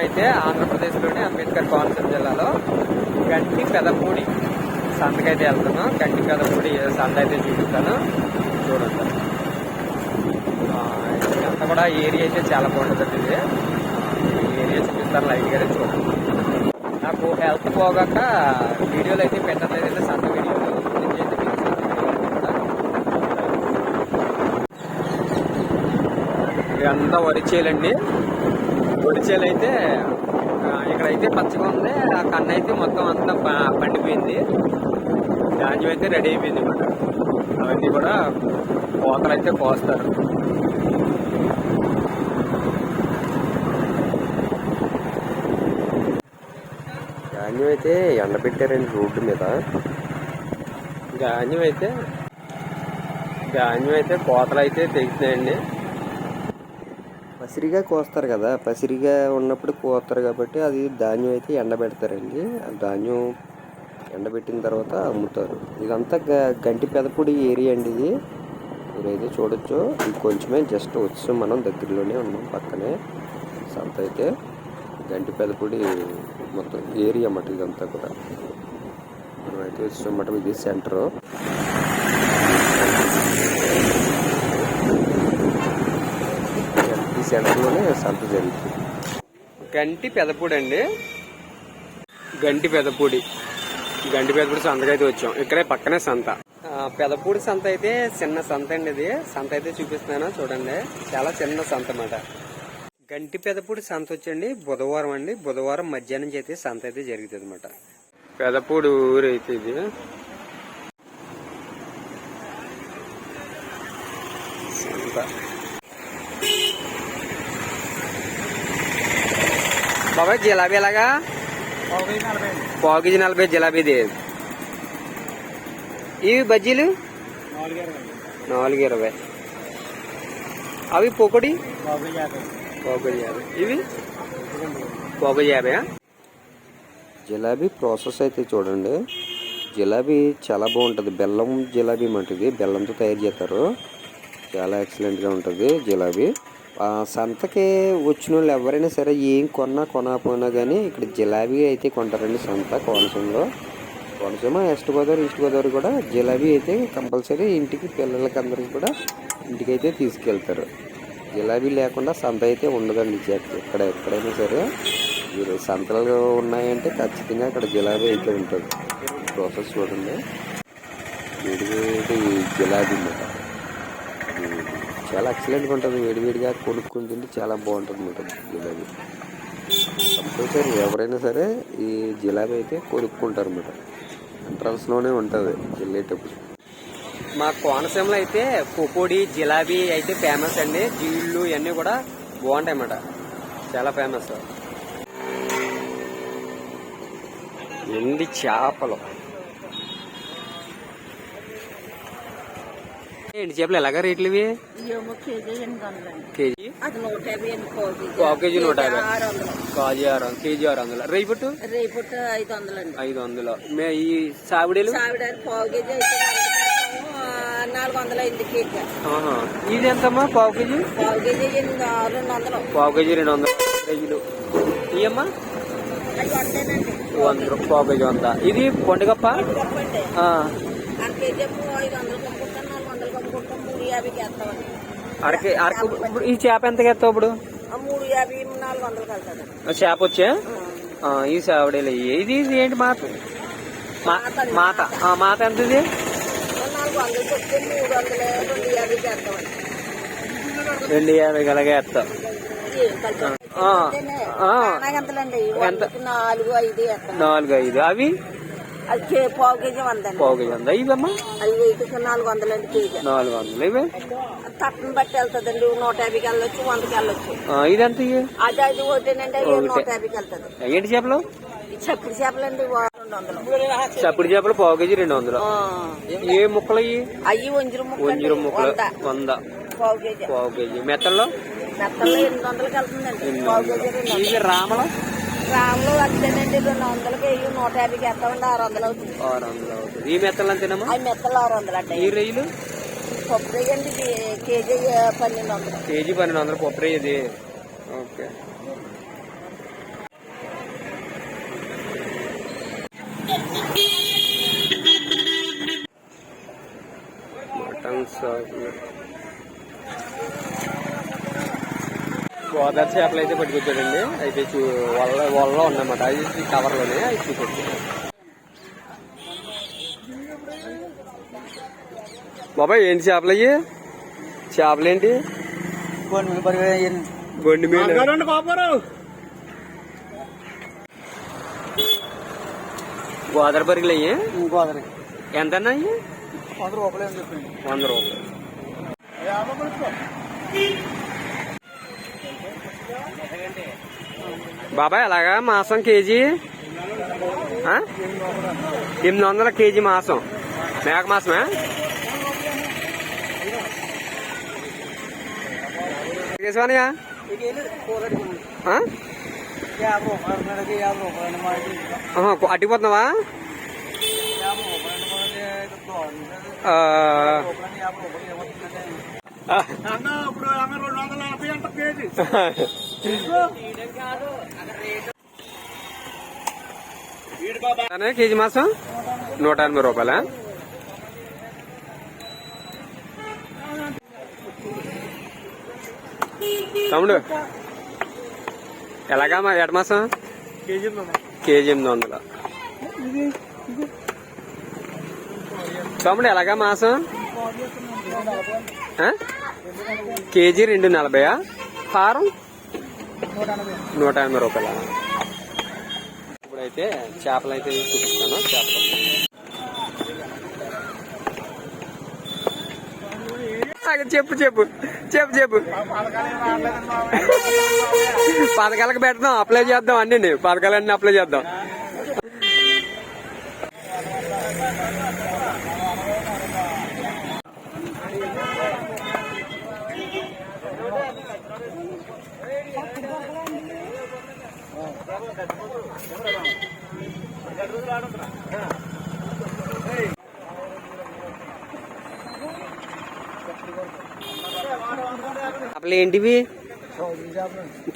అయితే ఆంధ్రప్రదేశ్లోని అంబేద్కర్ కోనసీమ జిల్లాలో గంటి పెదపూడి సంతకైతే వెళ్తున్నాం. గంటి పెదపూడి సంత అయితే చూపిస్తాను. చూడండి. ఆ, ఇదంతా కూడా ఏరియా అయితే చాలా బాగుంటుంది ఇది. ఏరియా చూపిస్తాను లైట్గా చూడండి. నాకు హెల్త్ పోగాక వీడియోలు అయితే పెట్టలేదు సంత వీడియోలు అయితే వీడియోలు ఇదంతా వరి చేయాలండి? చేలు అయితే ఇక్కడైతే పచ్చగా ఉంది. ఆ కన్ను అయితే మొత్తం అంతా పండిపోయింది. ధాన్యం అయితే రెడీ అయిపోయింది అనమాట అవన్నీ కూడా కోతలు అయితే కోస్తారు ధాన్యం అయితే ఎండబెట్టారండి రోడ్డు మీద. ధాన్యం అయితే ధాన్యం అయితే కోతలు అయితే తెగుతున్నాయండి. పసిరిగా కోస్తారు కదా. పసిరిగా ఉన్నప్పుడు కోస్తారు కాబట్టి అది ధాన్యం అయితే ఎండబెడతారండి. ఆ ధాన్యం ఎండబెట్టిన తర్వాత అమ్ముతారు. ఇదంతా గ- గంటి పెదపొడి ఏరియా అండి ఇది. మీరైతే చూడొచ్చు. ఇది కొంచెమే జస్ట్ వచ్చి మనం దగ్గరలోనే ఉన్నాం పక్కనే. సంత అయితే గంటి పెదపొడి మొత్తం ఏరియా అన్నమాట ఇదంతా కూడా. మనం అయితే వచ్చామన్నమాట ఇది సెంటర్ ఈ సెంటర్లోనే సంత జరుగుతుంది. గంటి పెదపూడి అండి. గంటి పెదపూడి. గంటి పెదపూడి సంతకి అయితే వచ్చాం. ఇక్కడే పక్కనే సంత. ఆ, పెదపూడి సంత అయితే చిన్న సంత అండి ఇది. సంత అయితే చూపిస్తున్నాను చూడండి. చాలా చిన్న సంత అన్నమాట. గంటి పెదపూడి సంత వచ్చండి. బుధవారం అండి. బుధవారం మధ్యాహ్నం నుంచి అయితే సంత అయితే జరుగుతుంది అనమాట పెదపూడి ఊరు అయితే ఇది. బాబాయ్ జిలాబీ ఎలాగా? పావు కేజీ నలభై జిలాబీది ఇవి బజ్జీలు? నాలుగు ఇరవై. అవి పొకడి పావు కేజీ యాభై. ఇవి? పావు కేజీ యాభై జిలాబీ ప్రాసెస్ అయితే చూడండి. జిలాబీ చాలా బాగుంటుంది. బెల్లం జిలాబీ మంటిది బెల్లంతో తయారు చేస్తారు. చాలా ఎక్సలెంట్గా ఉంటుంది జిలాబీ. సంతకి వచ్చిన వాళ్ళు ఎవరైనా సరే ఏం కొన్నా కొనకపోయినా కానీ ఇక్కడ జిలాబీ అయితే కొంటారండి సంత కోనసీమలో. కోనసీమ వెస్ట్ గోదావరి ఈస్ట్ గోదావరి కూడా జిలాబీ అయితే కంపల్సరీ ఇంటికి పిల్లలకి అందరికి కూడా ఇంటికి అయితే తీసుకెళ్తారు. జిలాబీ లేకుండా సంత అయితే ఉండదండి చెక్ ఇక్కడ ఎక్కడైనా సరే. మీరు సంతలు ఉన్నాయంటే ఖచ్చితంగా అక్కడ జిలాబీ అయితే ఉంటుంది. ప్రాసెస్ చూడండి. వేడి జిలాబీ అన్నమాట చాలా ఎక్సలెంట్గా ఉంటుంది. వేడివేడిగా కొనుక్కొని తింటే చాలా బాగుంటుంది అన్నమాట జిలాబీ. కంపల్సరీ ఎవరైనా సరే ఈ జిలాబీ అయితే కొనుక్కుంటారు అన్నమాట ఎంట్రన్స్లోనే ఉంటుంది వెళ్ళేటప్పుడు. మా కోనసీమలో అయితే పుప్పొడి జిలాబీ అయితే ఫేమస్ అండి. జీళ్ళు ఇవన్నీ కూడా బాగుంటాయి అన్నమాట. చాలా ఫేమస్ ఎండి చేపలు. ఎండి చేపలు ఎలాగ రేట్లు ఇవి? కేజీ పావు కేజీ నూట యాభై. ఆరు వందలు. కాజీ ఆరు వందలు కేజీ ఆరు వందలు. రేపట్టు రేపటి ఐదు వందలండి ఐదు వందలు. మే ఈ సావిడీలు. ఇది ఎంతమ్మా పావు కేజీ? పావు కేజీ రెండు వందలు. పావు కేజీ రెండు వందలు. కేజీలు ఇవమ్మా వంద పావు కేజీ వంద. ఇది పండుగప్ప గొప్పండి ఆ, అర కేజీ ఏమో ఐదు వందలు కమ్ముకుంటాం నాలుగు వందలు కమ్ముకుంటాం మూడు యాభైకి వేస్తామండి అరకే అరకు ఇప్పుడు ఈ చేప ఎంతకి ఎత్తావు ఇప్పుడు? మూడు యాభై నాలుగు చేప వచ్చా? ఆ, ఈ సావిడీలు ఇది ఇది ఏంటి మాత? మాత మాత. ఎంత ఇది? నాలుగు వందలు చెప్తే మూడు వందలు రెండు యాభైకి వేస్తామండి రెండు యాభై అలాగే వేస్తావు నాలుగు ఐదు వేస్తాం. నాలుగు ఐదు. అవి? అది కే- పావు కేజీ వందండి. పావు కేజీ వంద. ఇవమ్మా అది వెయిట్కి నాలుగు వందలండి కేజీ. నాలుగు వందలు. ఇవి తట్టను బట్టి వెళ్తుందండి. నూట యాభైకి వెళ్ళొచ్చు వందకి వెళ్ళొచ్చు. అది అది ఒకటేనండి అది ఒకటే. నూట యాభైకి వెళ్తుంది. ఏంటి చేపలు? చప్పుడు రెండు వందలు. చప్పుడు చేపలు పావు కేజీ రెండు వందలు. ఏ ముక్కలు ఇవి అయ్యి వంజురు ముక్కలు వంజరం ముక్కలు. వంద. పావు కేజీ. పావు కేజీ. మెత్తల్లో? మెత్తల్లో ఎనిమిది వందలకి వెళ్తుందండి. వందలు. ఇవి రామల? రాములు అంతేనండి రెండు వందలకి వెయ్యి నూట యాభైకి వేస్తామండి ఆరు వందలు అవుతుంది. ఆరు వందలు అవుతుంది. ఈ మెత్తలు అంతేనమ్మా? అవి మెత్తలు ఆరు వందలు అండి. ఈ రొయ్యలు? పప్పు వేయండి కేజీ పన్నెండు వందలు. కేజీ పన్నెండు వందలు పప్పు ఇది. ఓకే. మటన్ సాగు గోదావరి చేపలు అయితే పట్టుకొచ్చాడండి. అయితే చూ వల్ల వల్ల ఉన్నమాట అది కవర్లోనే అవి చూపించాడు బాబాయ్ ఏంటి చేపలు అయ్యి? చేపలు ఏంటి బొండి మీద. గోదావరి పరిగలు అయ్యి? గోదావరి. ఎంత అయ్యి? వంద రూపాయలు వంద రూపాయలు. బాబాయ్ అలాగా? మాసం కేజీ? ఎనిమిది వందల కేజీ మాసం. మేక మాసమే? కేశవానయ్య అట్టిపోతున్నావా. అన్న ఇప్పుడు ఆమె రెండు వందల యాభై అంట కేజీ. కేజీ మాసం? నూట ఎనభై రూపాయలా? తమ్ముడు ఎలాగా మా మాసం? కేజీ ఎనిమిది వందల. తమ్ముడు ఎలాగా మాసం? కేజీ రెండు నలభైయా? ఫారం నూట ఎనభై రూపాయల? ఇప్పుడైతే చేపలు అయితే చూపిస్తాను చేపలు. చెప్పు చెప్పు చెప్పు చెప్పు. పథకాలకు పెడదాం అప్లై చేద్దాం అన్ని పథకాలన్నీ అప్లై చేద్దాం. చేపలు ఏంటివి?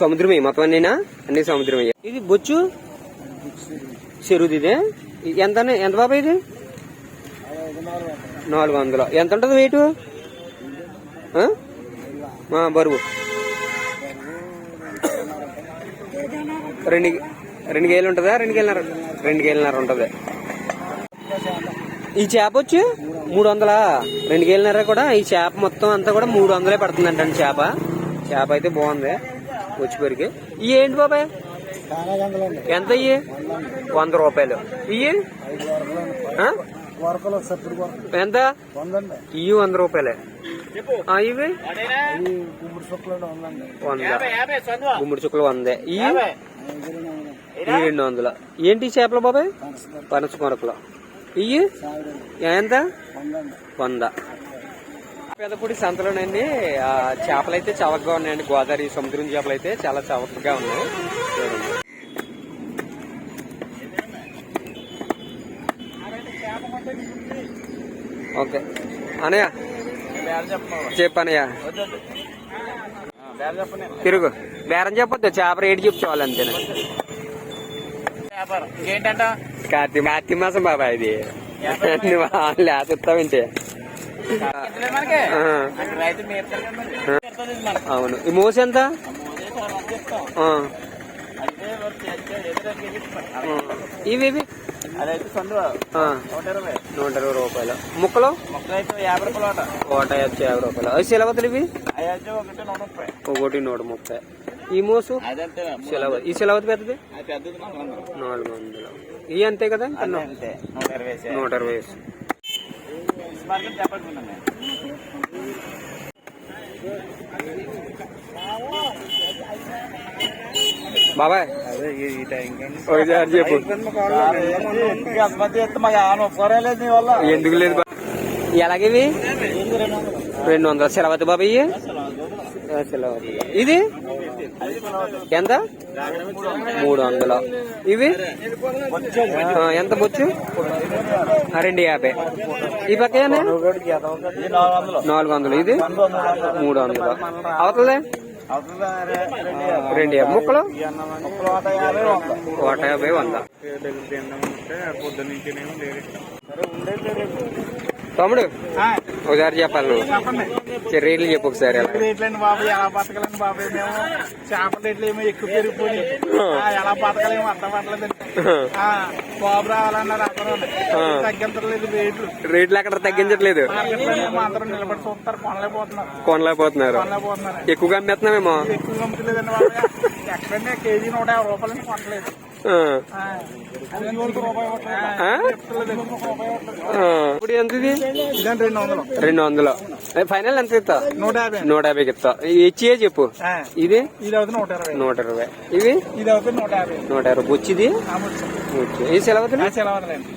సముద్రమే మొత్తం అన్నీనా అన్ని సముద్రమే. ఇది బొచ్చు? చెరువుది ఇదే ఎంత ఎంత బాబాయ్ ఇది? నాలుగు వందలు. ఎంత ఉంటుంది వెయిట్ బరువు. రెండు రెండు కేలు ఉంటుందా? రెండు గేలున్నర? రెండు గేలున్నర ఉంటుంది. ఈ చేప వచ్చి మూడు వందలా రెండు గేలున్నర కూడా ఈ చేప మొత్తం అంతా కూడా మూడు వందలే పడుతుందంటండి చేప. చేప అయితే బాగుంది. వచ్చి పెరిగి. ఇవి ఏంటి బాబాయ్? ఎంత ఇయ్యి? వంద రూపాయలు. ఇయ్యి? ఎంత? ఇవి వంద రూపాయలే. ఇవి? గుమ్మడి వంద. గుమ్మడి చుక్కలు వందే. ఇవి ఇవి రెండు వందలు. ఏంటి ఈ చేపలు బాబాయ్? పనస కొరకలు. ఇవి ఎంత? వంద. పెదపూడి సంతలోనండి. ఆ చేపలు అయితే చవకగా ఉన్నాయండి. గోదావరి సముద్రం చేపలు అయితే చాలా చవకగా ఉన్నాయి. ఓకే. అనయ్య. చెప్పనయ్య. తిరుగు. బేరం చెప్పొద్దు. చేప రేటు చెప్పుకోవాలి అంతేనా? ఏంటంట కార్తీక కార్తీక మాసం బాబా ఇది. నువ్వు. ఆ. అవును. ఈ మోస ఎంత. ఇవి ఇవి? నూట ఇరవై రూపాయలు. ముక్కలు? నూట వచ్చి యాభై రూపాయలు. అవి సెలవతులు ఇవి? ఒకటి నూట ముప్పై. ఈ మోసు? సెలవు. ఈ సెలవతి పెద్దది? నాలుగు వందలు. ఇవి అంతే కదా నూట ఇరవై వేసే. బాబాయ్. ఒకసారి చెప్పు. ఎందుకు లేదు ఎలాగివి రెండు వందలు? సెలవతి బాబాయ్ ఇది? ఎంత? మూడు వందలు. ఇవి? ఆ, ఎంత బొచ్చు? రెండు యాభై. ఈ పక్క నాలుగు వందలు. ఇది? మూడు వందలు. అవతలే రెండు యాభై. ముక్కలు? యాభై వంద నూట యాభై వంద. తమ్ముడు ఒకసారి చెప్పాలి. నువ్వు రేట్లు చెప్పు ఒకసారి ఎలా. రేట్లండి బాబు ఎలా బతకాలండి బాబు? మేము చేపల రేట్లు ఏమో ఎక్కువ పెరిగిపోయి ఎలా బతకలేము అర్థం పడలేదండి ఆ, బాబు రావాలన్నారు అందరూ తగ్గించలేదు రేట్లు. రేట్లు అక్కడ తగ్గించట్లేదు? అందరూ నిలబడి చూస్తారు కొనలేకపోతున్నారు. ఎక్కువగా అమ్మేస్తున్నామేమో ఎక్కువ అమ్ముతలేదండి బాబు. ఎక్కడనే కేజీ నూట యాభై రూపాయలని కొనలేదు ఇప్పుడు ఎంత ఇది రెండు వందలు ఫైనల్ ఎంత ఇస్తా నూట యాభై నూట యాభైకి ఇస్తా ఇచ్చియే చెప్పు. ఇది? నూట ఇరవై ఇది నూట ఇరవై బొచ్చిది. ఈ సెలవులండి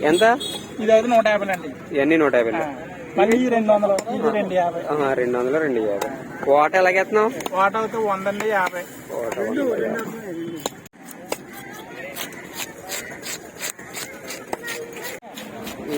ఎంత? నూట యాభై ఇవన్నీ నూట యాభై రెండు వందలు రెండు యాభై రెండు వందలు రెండు యాభై కోట ఎలాగెత్తున్నావు? వాట అవుతే వంద అండి యాభై. కోట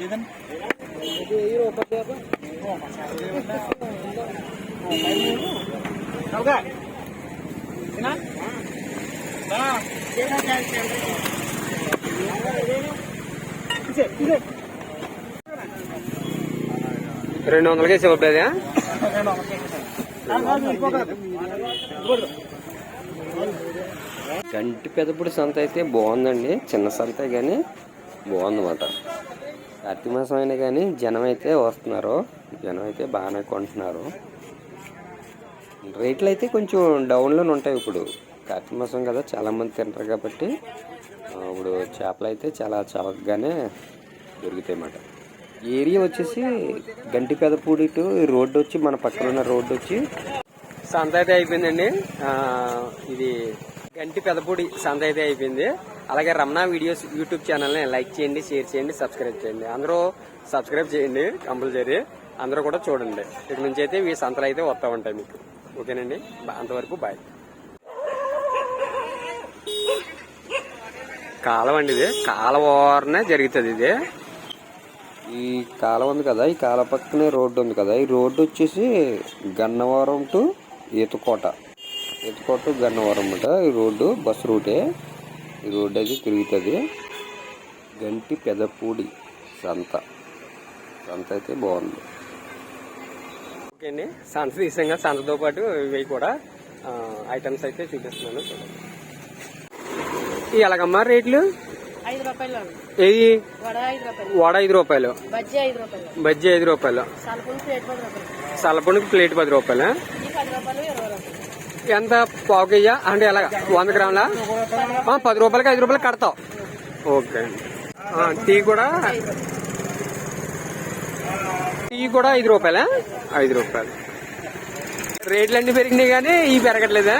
ఏదండి ఓకే తినా రెండు వందలకే చెప్పేది గంటి పెదపూడి సంత అయితే బాగుందండి. చిన్న సంతే కానీ బాగుందన్నమాట. కార్తీక మాసం అయినా కానీ జనం అయితే వస్తున్నారు. జనం అయితే బాగానే కొంటున్నారు. రేట్లు అయితే కొంచెం డౌన్లోనే ఉంటాయి ఇప్పుడు. కార్తీక మాసం కదా చాలామంది తింటారు కాబట్టి ఇప్పుడు చేపలు అయితే చాలా చవకగానే దొరుకుతాయి అన్నమాట. ఏరియా వచ్చేసి గంటి పెదపూడి టు రోడ్డు వచ్చి మన పక్కన ఉన్న రోడ్డు వచ్చి సంత అయితే అయిపోయిందండి. ఇది గంటి పెదపూడి సంత అయితే అయిపోయింది. అలాగే రమణ వీడియోస్ యూట్యూబ్ ఛానల్ని లైక్ చేయండి షేర్ చేయండి సబ్స్క్రైబ్ చేయండి. అందరూ సబ్స్క్రైబ్ చేయండి కంపల్సరీ. అందరూ కూడా చూడండి. ఇక్కడి నుంచి అయితే మీ సంతలు అయితే వస్తూ ఉంటాయి మీకు. ఓకేనండి? అంతవరకు బాయ్. కాలం అండి ఇది. కాలవారనే జరుగుతుంది ఇది. ఈ కాలం ఉంది కదా ఈ కాల పక్కనే రోడ్డు ఉంది కదా. ఈ రోడ్డు వచ్చేసి గన్నవరం టు ఈతకోట ఈతకోట టు గన్నవరం అన్నమాట ఈ రోడ్డు బస్ రూటే. ఈ రోడ్డు అయితే తిరుగుతుంది. గంటి పెదపూడి సంత. సంత అయితే బాగుంది. ఓకే అండి. సంత తీసాం సంతతో పాటు ఇవి కూడా ఐటమ్స్ అయితే చూపిస్తున్నాను. చూడండి ఈ ఎలాగమ్మా రేట్లు? ఐదు రూపాయలు. ఏది? వడ ఐదు రూపాయలు. వడ ఐదు రూపాయలు. బజ్జీ ఐదు రూపాయలు. బజ్జీ ఐదు రూపాయలు. సల్పులు ప్లేట్ పది రూపాయలు. ఎంత పావు కేజీ అంటే ఎలాగ? వంద గ్రాముల? పది రూపాయలకి ఐదు రూపాయలకి కడతావు. ఓకే టీ కూడా టీ కూడా ఐదు రూపాయలా? ఐదు రూపాయలు. రేట్లు అన్ని పెరిగినాయి కానీ ఈ పెరగట్లేదా?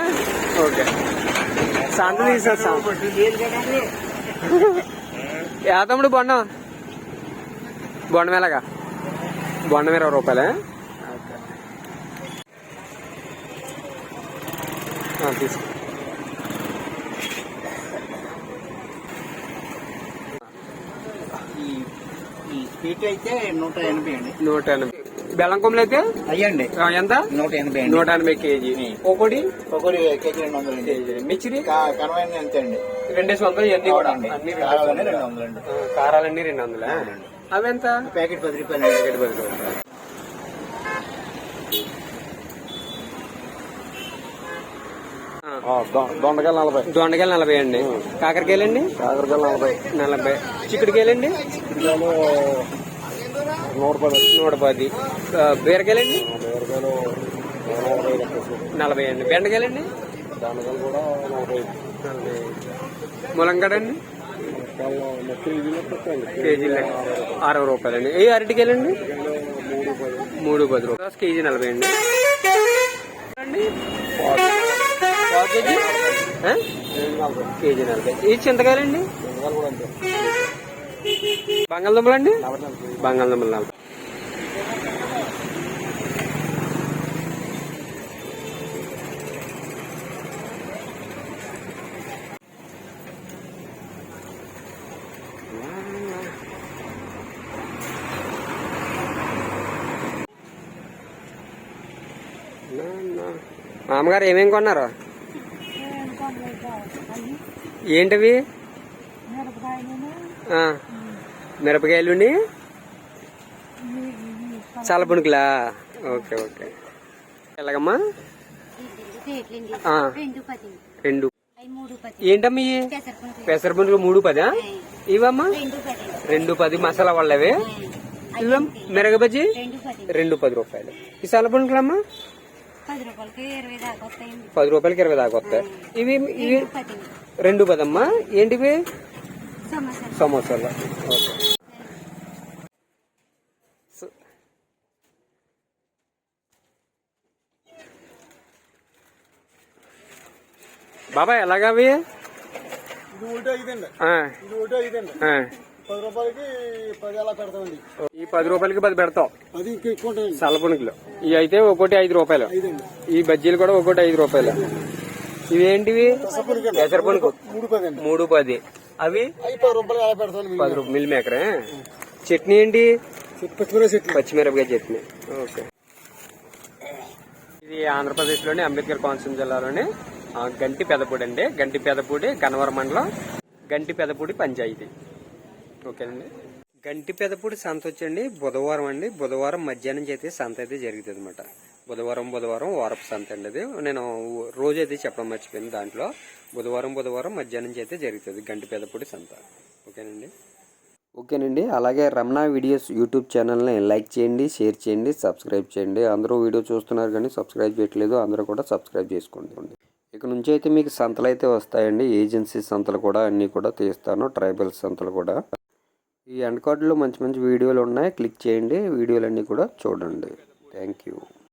ఓకే. సంత తీసా యాదమ్ముడు బొండం. బొండం ఎలాగా? బొండం ఇరవై రూపాయలే ఓకే ఆ, తీసుకో స్వీట్ అయితే నూట ఎనభై అండి. నూట ఎనభై. బెల్లం కొమ్ములు అయితే? అయ్యండి ఎంత? నూట ఎనభై అండి. నూట ఎనభై కేజీ. ఒకటి ఒకటి కేజీ రెండు వందలు అండి. కేజీ. మిచ్చిరి కనవైన ఎంత అండి? రెండేసి వందలు ఇవన్నీ కూడా. అన్ని కారాలన్నీ రెండు వందలు. అండి. కారాలన్నీ రెండు వందలా? అవి ఎంత? ప్యాకెట్ పది రూపాయలు అండి. ఒకటి పది రూపాయలు. దొండకాయలు నలభై. దొండకాయలు నలభై అండి. కాకరకాయలు అండి కాకరకాయలు నలభై. నలభై. చిక్కుడుకాయలు అండి చిక్కుడుకాయలు నూట పది నూట పది ఆ, బీరకాయలు అండి నలభై అండి. బెండకాయలు అండి దొండకాయలు కూడా నలభై నలభై ములంగడ అండి కేజీలో పెట్టండి కేజీలు అరవై రూపాయలు. అండి ఏ అరటికాయలు అండి మూడు పది రూపాయలు. కేజీ నలభై అండి. కేజీ ఆ? కేజీ నలభై. ఈ చింతకాయలు బంగాళదుంపలు అండి నలభై. నలభై బంగాళదుంపలు నలభై మామగారు ఏమేమి కొన్నారు? ఏంటవి? ఆ, మిరపకాయలు చల్లపుణుకులా ఓకే ఓకే. ఎలాగమ్మా? రెండు. ఏంటమ్మా? ఇవి పెసరపప్పు పెసరపుణుకులు మూడు పదా? ఇవమ్మా? రెండు పది. మసాలా వాళ్ళవి. ఇవమ్ మిరగ బజ్జి? రెండు పది. రూపాయలు. ఈ చల్లపుణుకులమ్మా పది రూపాయలకి ఇరవై దాకా వస్తాయండి. పది రూపాయలకి ఇరవై దాకా వస్తాయి. ఇవి ఇవి రెండు పది రెండు పదమ్మా ఏంటివి? సమోసాలు. సమోసాలు. ఓకే. స- బాబాయ్ ఎలాగవి ఒకటి ఒకటి ఈ పది రూపాయలకి పది ఉంటాయండి. చల్లపుణుకులు ఇవి అయితే ఒక్కోటి ఐదు రూపాయలు. ఈ బజ్జీలు కూడా ఒక్కోటి ఐదు రూపాయలు. ఇవేంటివి? పెసరపుణుకు మూడు పది అండి. మూడు పది. అవి? పది రూపాయలు మిల్ మేకరే? చట్నీ ఏంటి? పచ్చిమిరపకాయ చట్నీ. ఓకే. ఇది ఆంధ్రప్రదేశ్లోని అంబేద్కర్ కోనసీమ జిల్లాలోని గంటి పెదపూడి అండి. గంటి పెదపూడి గన్నవరం మండలం గంటి పెదపూడి పంచాయతీ. ఓకేనండి. గంటి పెదపూడి సంత వచ్చండి. బుధవారం అండి. బుధవారం మధ్యాహ్నం అయితే సంత అయితే జరుగుతుంది అనమాట బుధవారం బుధవారం వారపు సంత అండి అది నేను రోజు అయితే చెప్పడం మర్చిపోయింది దాంట్లో. బుధవారం బుధవారం మధ్యాహ్నం నుంచి అయితే జరుగుతుంది గంటి పెదపూడి సంత. ఓకేనండి? ఓకేనండి. అలాగే రమణ వీడియోస్ యూట్యూబ్ ఛానల్ని లైక్ చేయండి షేర్ చేయండి సబ్స్క్రైబ్ చేయండి. అందరూ వీడియో చూస్తున్నారు కానీ సబ్స్క్రైబ్ చేయట్లేదు. అందరూ కూడా సబ్స్క్రైబ్ చేసుకోండి. ఇక నుంచి అయితే మీకు సంతలు అయితే వస్తాయండి. ఏజెన్సీ సంతలు కూడా అన్నీ కూడా తీస్తాను. ట్రైబల్ సంతలు కూడా. ఈ ఎండ్ కార్డులో మంచి మంచి వీడియోలు ఉన్నాయి. క్లిక్ చేయండి. వీడియోలన్నీ కూడా చూడండి. Thank you.